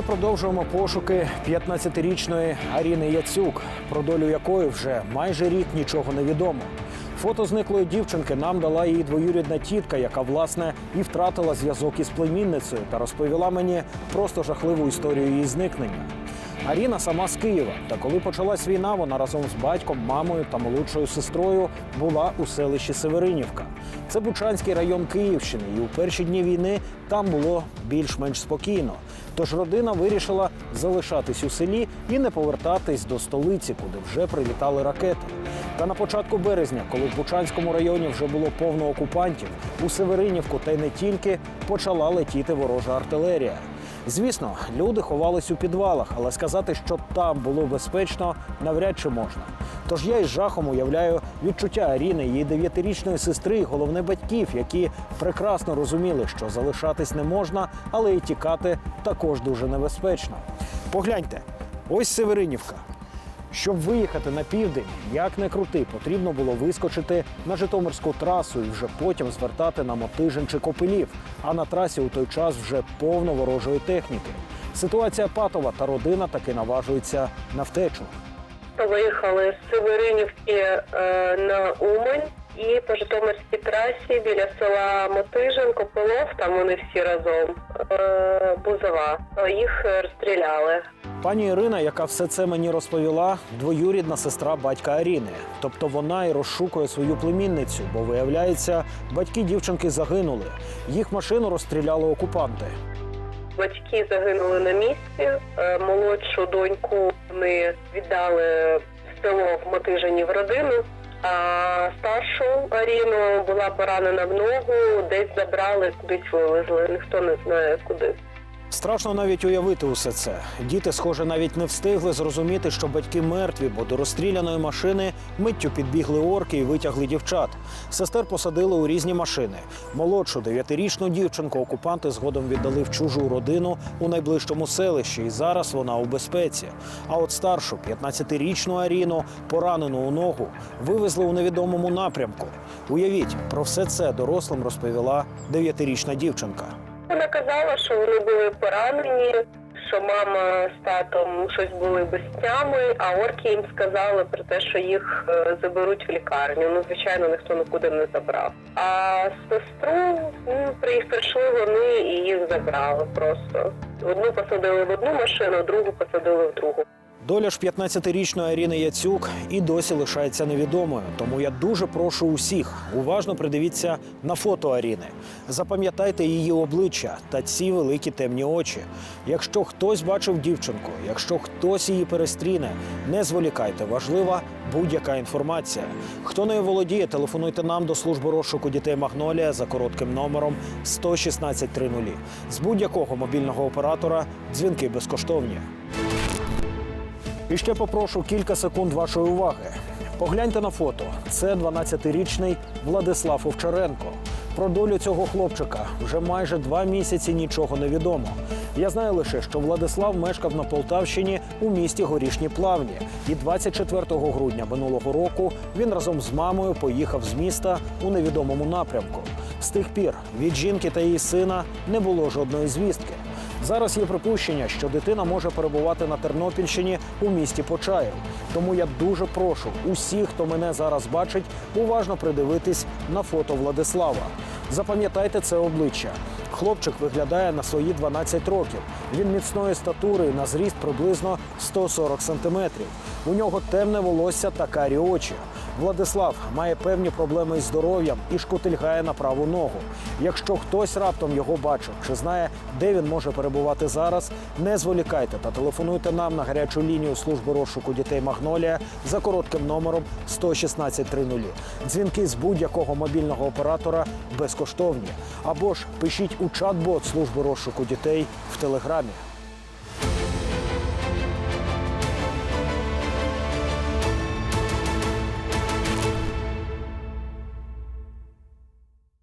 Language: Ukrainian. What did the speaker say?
Ми продовжуємо пошуки 15-річної Аріни Яцюк, про долю якої вже майже рік нічого не відомо. Фото зниклої дівчинки нам дала її двоюрідна тітка, яка власне і втратила зв'язок із племінницею та розповіла мені просто жахливу історію її зникнення. Аріна сама з Києва. Та коли почалась війна, вона разом з батьком, мамою та молодшою сестрою була у селищі Северинівка. Це Бучанський район Київщини, і у перші дні війни там було більш-менш спокійно. Тож родина вирішила залишатись у селі і не повертатись до столиці, куди вже прилітали ракети. Та на початку березня, коли в Бучанському районі вже було повно окупантів, у Северинівку та й не тільки почала летіти ворожа артилерія. Звісно, люди ховались у підвалах, але сказати, що там було безпечно, навряд чи можна. Тож я із жахом уявляю відчуття Аріни, її дев'ятирічної сестри, і головне батьків, які прекрасно розуміли, що залишатись не можна, але і тікати також дуже небезпечно. Погляньте, ось Северинівка. Щоб виїхати на південь, як не крути, потрібно було вискочити на Житомирську трасу і вже потім звертати на Мотижин чи Копилів. А на трасі у той час вже повно ворожої техніки. Ситуація патова, та родина таки наважується на втечу. Виїхали з Северинівки е, на Умань і по Житомирській трасі біля села Мотижин, Копилов, там вони всі разом, е, Бузова. Їх розстріляли. Пані Ірина, яка все це мені розповіла, двоюрідна сестра батька Аріни. Тобто вона і розшукує свою племінницю, бо виявляється, батьки дівчинки загинули. Їх машину розстріляли окупанти. Батьки загинули на місці. Е, Молодшу доньку вони віддали в село в Мотижині в родину. А старшу Аріну була поранена в ногу, десь забрали, кудись вивезли. Ніхто не знає куди. Страшно навіть уявити усе це. Діти, схоже, навіть не встигли зрозуміти, що батьки мертві, бо до розстріляної машини миттю підбігли орки і витягли дівчат. Сестер посадили у різні машини. Молодшу дев'ятирічну дівчинку окупанти згодом віддали в чужу родину у найближчому селищі, і зараз вона у безпеці. А от старшу 15-річну Аріну, поранену у ногу, вивезли у невідомому напрямку. Уявіть, про все це дорослим розповіла дев'ятирічна дівчинка. Вона казала, що вони були поранені, що мама з татом щось були без тями, а орки їм сказали про те, що їх е, заберуть в лікарню. Ну, звичайно, ніхто нікуди не забрав. А сестру ну, при- прийшли вони і їх забрали просто. Одну посадили в одну машину, другу посадили в другу. Доля ж 15-річної Аріни Яцюк і досі лишається невідомою. Тому я дуже прошу усіх уважно придивіться на фото Аріни. Запам'ятайте її обличчя та ці великі темні очі. Якщо хтось бачив дівчинку, якщо хтось її перестріне, не зволікайте. Важлива будь-яка інформація. Хто нею володіє, телефонуйте нам до служби розшуку дітей Магнолія за коротким номером 11630. З будь-якого мобільного оператора дзвінки безкоштовні. І ще попрошу кілька секунд вашої уваги. Погляньте на фото. Це 12-річний Владислав Овчаренко. Про долю цього хлопчика вже майже два місяці нічого не відомо. Я знаю лише, що Владислав мешкав на Полтавщині у місті Горішні Плавні. І 24 грудня минулого року він разом з мамою поїхав з міста у невідомому напрямку. З тих пір від жінки та її сина не було жодної звістки. Зараз є припущення, що дитина може перебувати на Тернопільщині у місті Почаїв. Тому я дуже прошу усіх, хто мене зараз бачить, уважно придивитись на фото Владислава. Запам'ятайте це обличчя. Хлопчик виглядає на свої 12 років. Він міцної статури на зріст приблизно 140 сантиметрів. У нього темне волосся та карі очі. Владислав має певні проблеми із здоров'ям і шкутильгає на праву ногу. Якщо хтось раптом його бачив чи знає, де він може перебувати зараз, не зволікайте та телефонуйте нам на гарячу лінію служби розшуку дітей Магнолія за коротким номером 11630. Дзвінки з будь-якого мобільного оператора безкоштовні. Або ж пишіть у чат-бот служби розшуку дітей в телеграмі.